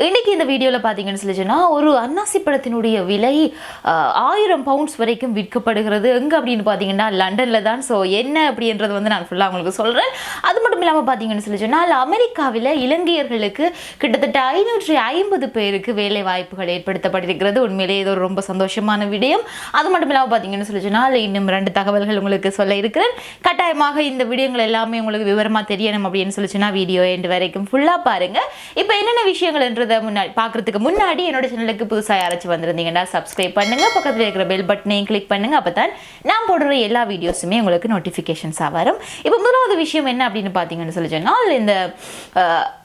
இன்னைக்கு இந்த வீடியோவில் பார்த்தீங்கன்னு சொல்லி ஒரு அன்னாசி பழத்தினுடைய விலை ஆயிரம் பவுண்ட்ஸ் வரைக்கும் விற்கப்படுகிறது. எங்கே அப்படின்னு பார்த்தீங்கன்னா லண்டனில் தான். ஸோ என்ன அப்படின்றது வந்து நான் ஃபுல்லாக உங்களுக்கு சொல்கிறேன் அது மட்டும் இல்லாமல் பார்த்தீங்கன்னு சொல்லி சொன்னால் அமெரிக்காவில் இலங்கையர்களுக்கு கிட்டத்தட்ட ஐநூற்றி ஐம்பது பேருக்கு வேலை வாய்ப்புகள் ஏற்படுத்தப்பட்டிருக்கிறது. உண்மையிலேயே இது ஒரு ரொம்ப சந்தோஷமான விடயம். அது மட்டும் இல்லாமல் பார்த்தீங்கன்னு சொல்லி சொன்னால் இன்னும் ரெண்டு தகவல்கள் உங்களுக்கு சொல்ல இருக்கிறேன். கட்டாயமாக இந்த விடயங்கள் எல்லாமே உங்களுக்கு விவரமாக தெரியணும் அப்படின்னு சொல்லிச்சுன்னா வீடியோ எண்டு வரைக்கும் ஃபுல்லாக பாருங்கள் இப்போ என்னென்ன விஷயங்கள் என்று விஷயங்கள்ன்றதை முன்னாடி பார்க்குறதுக்கு முன்னாடி என்னோட சேனலுக்கு புதுசாக யாராச்சும் வந்திருந்தீங்கன்னா சப்ஸ்கிரைப் பண்ணுங்க. பக்கத்தில் இருக்கிற பெல் பட்டனையும் கிளிக் பண்ணுங்க. அப்போ தான் நான் போடுற எல்லா வீடியோஸுமே உங்களுக்கு நோட்டிஃபிகேஷன்ஸாக வரும். இப்போ முதலாவது விஷயம் என்ன அப்படின்னு பார்த்தீங்கன்னு சொல்லி சொன்னால் இந்த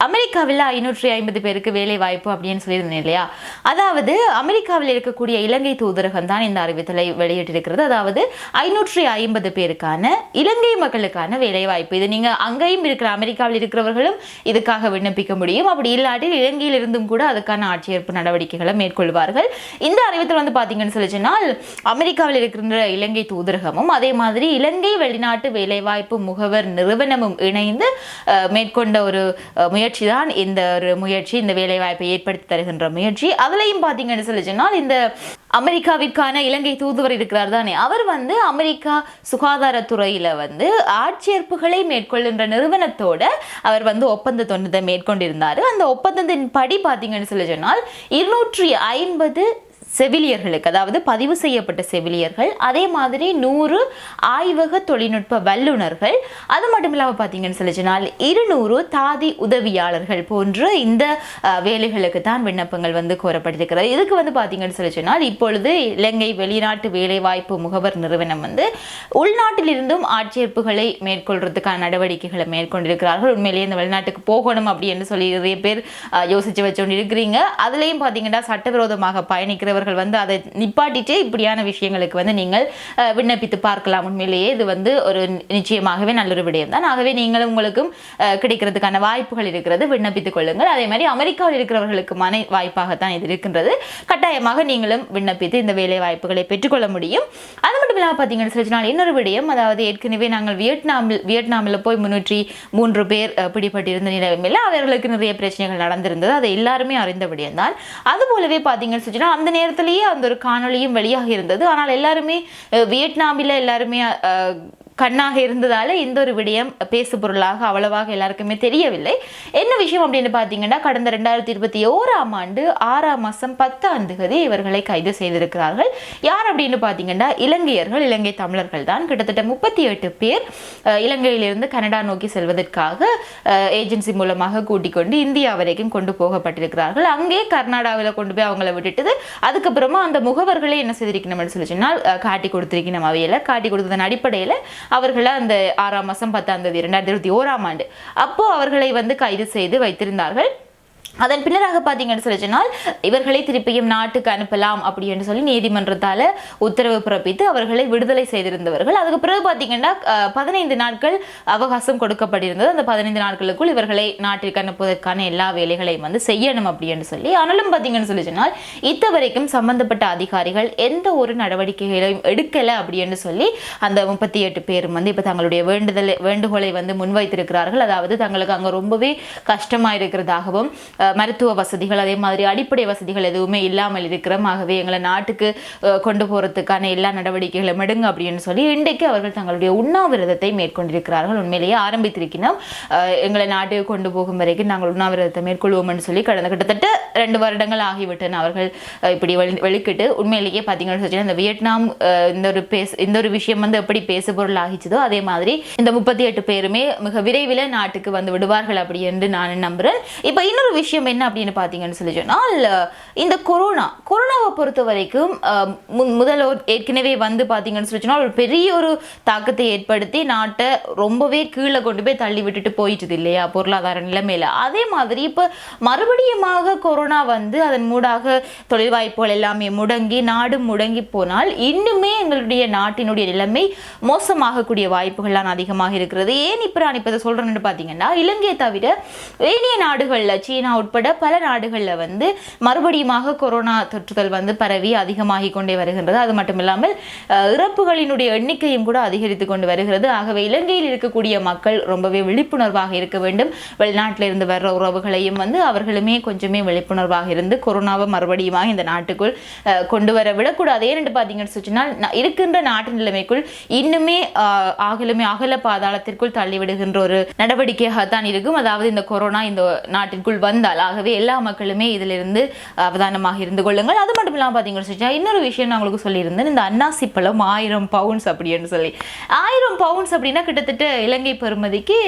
அமெரிக்காவில் ஐநூற்றி ஐம்பது பேருக்கு வேலை வாய்ப்பு அப்படின்னு சொல்லியிருந்தேன் இல்லையா? அதாவது அமெரிக்காவில் இருக்கக்கூடிய இலங்கை தூதரகம் தான் இந்த அறிவித்தலை வெளியிட்டிருக்கிறது. அதாவது ஐநூற்றி ஐம்பது பேருக்கான இலங்கை மக்களுக்கான வேலை வாய்ப்பு. இது நீங்க அங்கேயும் இருக்கிற அமெரிக்காவில் இருக்கிறவர்களும் இதுக்காக விண்ணப்பிக்க முடியும். அப்படி இல்லாட்டில் இலங்கையில் இருந்தும் கூட அதுக்கான ஆட்சேர்ப்பு நடவடிக்கைகளை மேற்கொள்வார்கள். இந்த அறிவித்தல் வந்து பார்த்தீங்கன்னு சொல்லி சொன்னால் அமெரிக்காவில் இருக்கின்ற இலங்கை தூதரகமும் அதே மாதிரி இலங்கை வெளிநாட்டு வேலைவாய்ப்பு முகவர் நிறுவனமும் இணைந்து மேற்கொண்ட ஒரு முயற்சி தான் இந்த ஒரு முயற்சி இந்த வேலைவாய்ப்பை ஏற்படுத்தி தருகின்ற முயற்சி. அதுலேயும் பார்த்தீங்கன்னு சொல்லி சொன்னால் இந்த அமெரிக்காவிற்கான இலங்கை தூதுவர் இருக்கிறார் தானே. அவர் வந்து அமெரிக்கா சுகாதாரத்துறையில் வந்து ஆட்சேர்ப்புகளை மேற்கொள்கின்ற நிறுவனத்தோட அவர் வந்து ஒப்பந்த தொண்டத்தை மேற்கொண்டிருந்தார். அந்த ஒப்பந்தத்தின் படி பார்த்தீங்கன்னு சொல்லி சொன்னால் இருநூற்றி ஐம்பது செவிலியர்களுக்கு அதாவது பதிவு செய்யப்பட்ட செவிலியர்கள் அதே மாதிரி நூறு ஆய்வக தொழில்நுட்ப வல்லுநர்கள் அது மட்டும் இல்லாமல் பார்த்தீங்கன்னு சொல்லி சொன்னால் இருநூறு தாதி உதவியாளர்கள் போன்ற இந்த வேலைகளுக்கு தான் விண்ணப்பங்கள் வந்து கோரப்பட்டிருக்கிறது. இதுக்கு வந்து பார்த்தீங்கன்னு சொல்லி சொன்னால் இப்பொழுது இலங்கை வெளிநாட்டு வேலைவாய்ப்பு முகவர் நிறுவனம் வந்து உள்நாட்டிலிருந்தும் ஆட்சேர்ப்புகளை மேற்கொள்றதுக்கான நடவடிக்கைகளை மேற்கொண்டிருக்கிறார்கள். உண்மையிலேயே இந்த வெளிநாட்டுக்கு போகணும் அப்படின்னு சொல்லி நிறைய பேர் யோசித்து யோசிச்சு கொண்டு இருக்கிறீங்க அதுலேயும் பார்த்தீங்கன்னா சட்டவிரோதமாக பயணிக்கிறவர்கள் வந்து அதை நிப்பாட்டிட்டே இப்படியான விஷயங்களுக்கு வந்து நீங்கள் விண்ணப்பித்து பார்க்கலாம். உண்மையிலேயே இது வந்து ஒரு நிச்சயமாகவே நல்லொரு விடயம் தான். ஆகவே நீங்களும் உங்களுக்கும் கிடைக்கிறதுக்கான வாய்ப்புகள் இருக்கிறது. விண்ணப்பித்துக் கொள்ளுங்கள். அதே மாதிரி அமெரிக்காவில் இருக்கிறவர்களுக்கு மனை வாய்ப்பாகத்தான் இது இருக்கின்றது. கட்டாயமாக நீங்களும் விண்ணப்பித்து இந்த வேலை வாய்ப்புகளை பெற்றுக்கொள்ள முடியும். அது மட்டும் இல்லாமல் பார்த்தீங்கன்னு சொல்லி இன்னொரு விடயம். அதாவது ஏற்கனவே நாங்கள் வியட்நாமில் வியட்நாமில் போய் முன்னூற்றி மூன்று பேர் பிடிபட்டிருந்த நிலைமையில் அவர்களுக்கு நிறைய பிரச்சனைகள் நடந்திருந்தது. அதை எல்லாருமே அறிந்த விடயம் தான் அதுபோலவே பார்த்தீங்கன்னு சொல்லி சொன்னால் அந்த நேரத்திலேயே அந்த ஒரு காணொளியும் வெளியாக இருந்தது. ஆனால் எல்லாருமே வியட்நாமில் எல்லாருமே கண்ணாக இருந்ததால் இந்த ஒரு விடயம் பேசு பொருளாக அவ்வளவாக எல்லாருக்குமே தெரியவில்லை. என்ன விஷயம் அப்படின்னு பார்த்தீங்கன்னா கடந்த ரெண்டாயிரத்தி இருபத்தி ஓராம் ஆண்டு ஆறாம் மாதம் பத்தாம் தேதி இவர்களை கைது செய்திருக்கிறார்கள். யார் அப்படின்னு பார்த்தீங்கன்னா இலங்கையர்கள் இலங்கை தமிழர்கள் தான். கிட்டத்தட்ட முப்பத்தி எட்டு பேர் இலங்கையிலிருந்து கனடா நோக்கி செல்வதற்காக ஏஜென்சி மூலமாக கூட்டிக் கொண்டு இந்தியா வரைக்கும் கொண்டு போகப்பட்டிருக்கிறார்கள். அங்கே கர்நாடகாவில் கொண்டு போய் அவங்கள விட்டுட்டு அதுக்கப்புறமா அந்த முகவர்களே என்ன செய்திருக்கணும்னு சொல்லி சொன்னால் காட்டி கொடுத்திருக்கணும் அவையில். காட்டி கொடுத்ததன் அடிப்படையில் அவர்களை அந்த ஆறாம் மாதம் பத்தாம் தேதி ரெண்டாயிரத்தி இருபத்தி ஓராம் ஆண்டு. அப்போது அவர்களை வந்து கைது செய்து வைத்திருந்தார்கள். அதன் பின்னராக பார்த்தீங்கன்னு சொல்லி சொன்னால் இவர்களை திருப்பியும் நாட்டுக்கு அனுப்பலாம் அப்படின்னு சொல்லி நீதிமன்றத்தால் உத்தரவு பிறப்பித்து அவர்களை விடுதலை செய்திருந்தவர்கள். அதுக்கு பிறகு பார்த்தீங்கன்னா பதினைந்து நாட்கள் அவகாசம் கொடுக்கப்பட்டிருந்தது. அந்த பதினைந்து நாட்களுக்குள் இவர்களை நாட்டிற்கு அனுப்புவதற்கான எல்லா வேலைகளையும் வந்து செய்யணும் அப்படின்னு சொல்லி ஆனாலும் பார்த்தீங்கன்னு சொல்லி சொன்னால் இத்த வரைக்கும் சம்பந்தப்பட்ட அதிகாரிகள் எந்த ஒரு நடவடிக்கைகளையும் எடுக்கலை அப்படின்னு சொல்லி அந்த முப்பத்தி எட்டு பேரும் வந்து இப்போ தங்களுடைய வேண்டுதலை வேண்டுகோளை வந்து முன்வைத்திருக்கிறார்கள். அதாவது தங்களுக்கு அங்கே ரொம்பவே கஷ்டமாக இருக்கிறதாகவும் மருத்துவ வசதிகள் அதே மாதிரி அடிப்படை வசதிகள் எதுவுமே இல்லாமல் இருக்கிறோம் ஆகவே எங்களை நாட்டுக்கு கொண்டு போகிறதுக்கான எல்லா நடவடிக்கைகளும் எடுங்க அப்படின்னு சொல்லி இன்றைக்கு அவர்கள் தங்களுடைய உண்ணாவிரதத்தை மேற்கொண்டிருக்கிறார்கள். உண்மையிலேயே ஆரம்பித்திருக்கிறோம். எங்களை நாட்டுக்கு கொண்டு போகும் வரைக்கும் நாங்கள் உண்ணாவிரதத்தை மேற்கொள்வோம்னு சொல்லி கடந்த கிட்டத்தட்ட ரெண்டு வருடங்கள் ஆகிவிட்டன அவர்கள் இப்படி வெளி வெளிக்கிட்டு உண்மையிலேயே பார்த்தீங்கன்னு இந்த வியட்நாம் இந்த ஒரு பேச இந்த ஒரு விஷயம் வந்து எப்படி பேசுபொருள் ஆகிச்சதோ அதே மாதிரி இந்த முப்பத்தி எட்டு பேருமே மிக விரைவில் நாட்டுக்கு வந்து விடுவார்கள் அப்படி என்று நான் நம்புறேன். இப்போ இன்னொரு விஷயம் என்ன அப்படின்னு பார்த்தீங்கன்னு சொல்லி சொன்னால் இந்த கொரோனா கொரோனாவை பொறுத்த வரைக்கும் முதல்ல ஏற்கனவே வந்து பார்த்தீங்கன்னு சொல்லி சொன்னால் ஒரு பெரிய ஒரு தாக்கத்தை ஏற்படுத்தி நாட்டை ரொம்பவே கீழே கொண்டு போய் தள்ளி விட்டுட்டு போயிட்டுது இல்லையா பொருளாதார நிலைமையில. அதே மாதிரி இப்போ மறுபடியுமாக கொரோனா வந்து அதன் மூடாக தொழில் வாய்ப்புகள் எல்லாமே முடங்கி நாடு முடங்கி போனால் இன்னுமே எங்களுடைய நாட்டினுடைய நிலைமை மோசமாகக்கூடிய வாய்ப்புகள்லாம் அதிகமாக இருக்கிறது. ஏன் இப்போ நான் இப்போ இதை சொல்கிறேன்னு பார்த்தீங்கன்னா இலங்கையை தவிர ஏனைய நாடுகளில் சீனா உட்பட பல நாடுகளில் வந்து மறுபடியுமாக கொரோனா தொற்றுதல் வந்து பரவி அதிகமாகி கொண்டே வருகின்றது. அது மட்டும் இல்லாமல் இறப்புகளினுடைய எண்ணிக்கையும் கூட அதிகரித்து கொண்டு வருகிறது. ஆகவே இலங்கையில் இருக்கக்கூடிய மக்கள் ரொம்பவே விழிப்புணர்வாக இருக்க வேண்டும். வெளிநாட்டில் இருந்து வர்ற உறவுகளையும் வந்து அவர்களுமே கொஞ்சமே விழிப்புணர்வாக இருந்து கொரோனாவை மறுபடியுமாக இந்த நாட்டுக்குள் அஹ், கொண்டு வர விடக்கூடாது. ஏன்னு பார்த்தீங்கன்னு சொன்னால் இருக்கின்ற நாட்டு நிலைமைக்குள் இன்னுமே அஹ், அகல பாதாளத்திற்குள் தள்ளிவிடுகின்ற ஒரு நடவடிக்கையாகத்தான் இருக்கும். அதாவது இந்த கொரோனா இந்த நாட்டிற்குள் வந்த இருந்தால் ஆகவே எல்லா மக்களுமே இதிலிருந்து அவதானமாக இருந்து கொள்ளுங்கள். அது மட்டும் இல்லாமல் பார்த்தீங்கன்னு சொன்னால் இன்னொரு விஷயம் நான் உங்களுக்கு சொல்லியிருந்தேன். இந்த அன்னாசி பழம் ஆயிரம் பவுன்ஸ் அப்படின்னு சொல்லி. ஆயிரம் பவுன்ஸ் அப்படின்னா கிட்டத்தட்ட இலங்கை பெறுமதிக்கு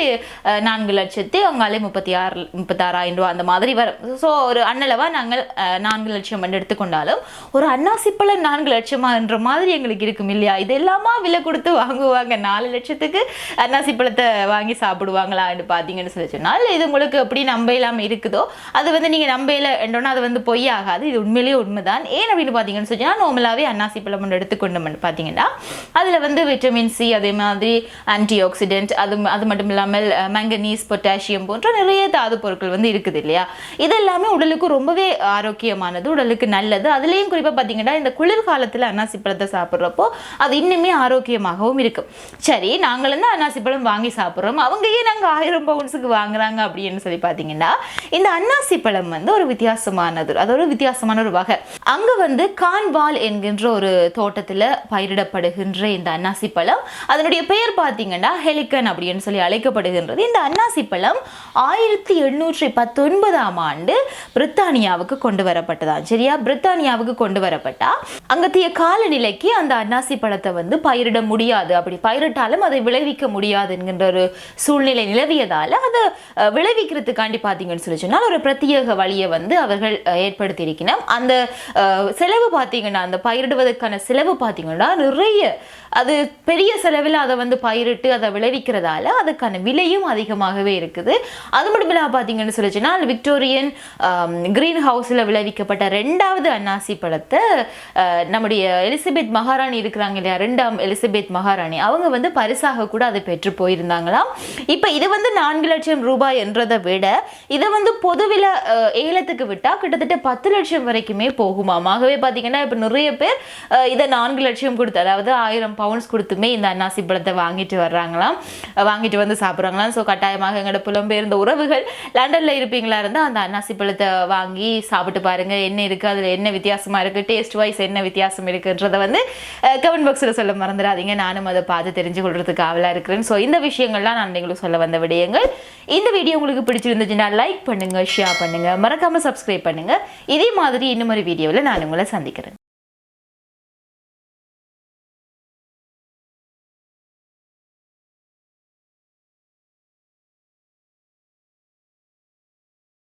நான்கு லட்சத்தி அங்காலே முப்பத்தி ஆறு முப்பத்தாறாயிரம் ரூபா அந்த மாதிரி வரும். ஸோ ஒரு அண்ணளவாக நாங்கள் நான்கு லட்சம் என்று எடுத்துக்கொண்டாலும் ஒரு அன்னாசி பழம் நான்கு லட்சமான்ற மாதிரி எங்களுக்கு இருக்கும் இல்லையா? இது எல்லாமா விலை கொடுத்து வாங்குவாங்க. நாலு லட்சத்துக்கு அன்னாசி பழத்தை வாங்கி சாப்பிடுவாங்களான்னு பார்த்தீங்கன்னு சொல்லி சொன்னால் இது உங்களுக்கு எப்படி நம்ப இல்லாமல் இருக்குதோ அது வந்து நீங்கள் நம்பையில் என்றோன்னா அது வந்து பொய்யாகாது. இது உண்மையிலேயே உண்மைதான். ஏன் அப்படின்னு பார்த்தீங்கன்னு சொன்னால் நார்மலாகவே அன்னாசி பழம் ஒன்று எடுத்துக்கொண்டோம்னு பார்த்தீங்கன்னா அதில் வந்து விட்டமின் சி அதே மாதிரி ஆன்டி ஆக்சிடென்ட் அது அது மட்டும் இல்லாமல் மேங்கனீஸ் பொட்டாசியம் போன்ற நிறைய தாது பொருட்கள் வந்து இருக்குது இல்லையா? இதெல்லாமே உடலுக்கு ரொம்பவே ஆரோக்கியமானது உடலுக்கு நல்லது. அதுலேயும் குறிப்பாக பார்த்தீங்கன்னா இந்த குளிர்காலத்தில் அன்னாசி பழத்தை சாப்பிட்றப்போ அது இன்னுமே ஆரோக்கியமாகவும் இருக்கும். சரி நாங்கள் வந்து அன்னாசி பழம் வாங்கி சாப்பிட்றோம். அவங்க ஏன் நாங்கள் ஆயிரம் பவுன்ஸுக்கு வாங்குறாங்க அப்படின்னு சொல்லி பார்த்தீங்கன்னா இந்த அன்னாசி பழம் வந்து ஒரு வித்தியாசமானது அது ஒரு வித்தியாசமான ஒரு வகை. அங்கே வந்து கான்வால் என்கின்ற ஒரு தோட்டத்தில் பயிரிடப்படுகின்ற இந்த அன்னாசி பழம். அதனுடைய பெயர் பார்த்தீங்கன்னா ஹெலிகன் அப்படின்னு சொல்லி அழைக்கப்படுகின்றது. இந்த அன்னாசி பழம் ஆயிரத்தி எண்ணூற்றி பத்தொன்பதாம் ஆண்டு பிரித்தானியாவுக்கு கொண்டு வரப்பட்டதான் சரியா? பிரித்தானியாவுக்கு கொண்டு வரப்பட்டா? அங்கத்திய காலநிலைக்கு அந்த அன்னாசி பழத்தை வந்து பயிரிட முடியாது. அப்படி பயிரிட்டாலும் அதை விளைவிக்க முடியாது என்கின்ற ஒரு சூழ்நிலை நிலவியதால் அதை விளைவிக்கிறதுக்காண்டி பார்த்தீங்கன்னு சொல்லி சொன்னால் ஒரு பிரத்யேக வழியை வந்து அவர்கள் அஹ், ஏற்படுத்தியிருக்கணும் அந்த செலவு பார்த்தீங்கன்னா அந்த பயிரிடுவதற்கான செலவு பார்த்தீங்கன்னா நிறைய அது பெரிய செலவில் அதை வந்து பயிரிட்டு அதை விளைவிக்கிறதால அதுக்கான விலையும் அதிகமாகவே இருக்குது. அது மட்டும் இல்லாமல் பார்த்தீங்கன்னு சொல்லி விக்டோரியன் கிரீன் ஹவுஸில் விளைவிக்கப்பட்ட ரெண்டாவது அன்னாசி பழத்தை நம்முடைய எலிசபெத் மகாராணி இருக்கிறாங்க இல்லையா ரெண்டாம் எலிசபெத் மகாராணி அவங்க வந்து பரிசாக கூட அதை பெற்று போயிருந்தாங்களாம். இப்போ இது வந்து நான்கு லட்சம் ரூபாய் என்றதை விட இதை வந்து பொதுவில ஏலத்துக்கு விட்டால் கிட்டத்தட்ட பத்து லட்சம் வரைக்குமே போகுமாம் ஆகவே பார்த்தீங்கன்னா இப்போ நிறைய பேர் இதை நான்கு லட்சம் கொடுத்து அதாவது ஆயிரம் பவுண்ட்ஸ் கொடுத்துமே இந்த அன்னாசி பழத்தை வாங்கிட்டு வர்றாங்களாம். வாங்கிட்டு வந்து சாப்பிட்றாங்களாம். ஸோ கட்டாயமாக எங்களோட புலம்பெயர்ந்த உறவுகள் லண்டனில் இருப்பீங்களா இருந்தால் அந்த அன்னாசி பழத்தை வாங்கி சாப்பிட்டு பாருங்க. என்ன இருக்குது அதில் என்ன வித்தியாசமாக இருக்குது டேஸ்ட் வைஸ் என்ன வித்தியாசம் இருக்குன்றதை வந்து கமெண்ட் பாக்ஸில் சொல்ல மறந்துடாதீங்க. நானும் அதை பார்த்து தெரிஞ்சு கொள்றதுக்கு ஆவலாக இருக்கிறேன். ஸோ இந்த விஷயங்கள்லாம் நான் உங்களுக்கு சொல்ல வந்த விடயங்கள். இந்த வீடியோ உங்களுக்கு பிடிச்சிருந்துச்சுன்னா லைக் பண்ணுங்க ஷேர் பண்ணுங்க. மறக்காம சப்ஸ்கிரைப் பண்ணுங்க. இதே மாதிரி இன்னும் ஒரு வீடியோவில் நான் உங்களை சந்திக்கிறேன்.